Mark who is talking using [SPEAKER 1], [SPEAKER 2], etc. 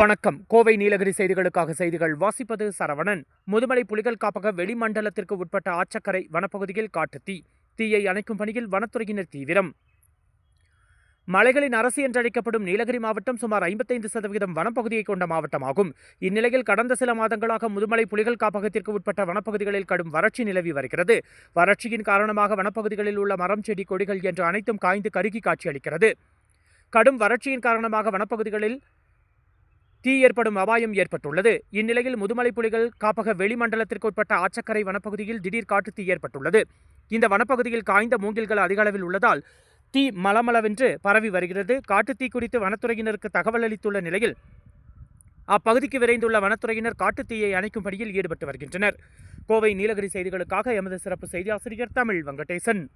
[SPEAKER 1] வணக்கம். கோவை நீலகிரி செய்திகளுக்காக செய்திகள் வாசிப்பது சரவணன். முதுமலை புலிகள் காப்பக வெளிமண்டலத்திற்கு உட்பட்ட ஆச்சக்கரை வனப்பகுதியில் காட்டு தீ. தீயை அணைக்கும் பணியில் வனத்துறையினர் தீவிரம். மலைகளின் அரசு என்றழைக்கப்படும் நீலகிரி மாவட்டம் சுமார் ஐம்பத்தைந்து சதவீதம் வனப்பகுதியை கொண்ட மாவட்டமாகும். இந்நிலையில் கடந்த சில மாதங்களாக முதுமலை புலிகள் காப்பகத்திற்கு உட்பட்ட வனப்பகுதிகளில் கடும் வறட்சி நிலவி வருகிறது. வறட்சியின் காரணமாக வனப்பகுதிகளில் உள்ள மரம் செடி கொடிகள் என்று அனைத்தும் காய்ந்து கருகி காட்சியளிக்கிறது. கடும் வறட்சியின் காரணமாக வனப்பகுதிகளில் தீ ஏற்படும் அபாயம் ஏற்பட்டுள்ளது. இந்நிலையில் முதுமலை புலிகள் காப்பக வெளிமண்டலத்திற்கு உட்பட்ட ஆச்சக்கரை வனப்பகுதியில் திடீர் காட்டு தீ ஏற்பட்டுள்ளது. இந்த வனப்பகுதியில் காய்ந்த மூங்கில்கள் அதிக அளவில் உள்ளதால் தீ மலமளவென்று பரவி வருகிறது. காட்டுத்தீ குறித்து வனத்துறையினருக்கு தகவல் அளித்துள்ள நிலையில் அப்பகுதிக்கு விரைந்துள்ள வனத்துறையினர் காட்டுத் தீயை அணைக்கும் பணியில் ஈடுபட்டு வருகின்றனர். கோவை நீலகிரி செய்திகளுக்காக எமது சிறப்பு செய்தி ஆசிரியர் தமிழ் வெங்கடேசன்.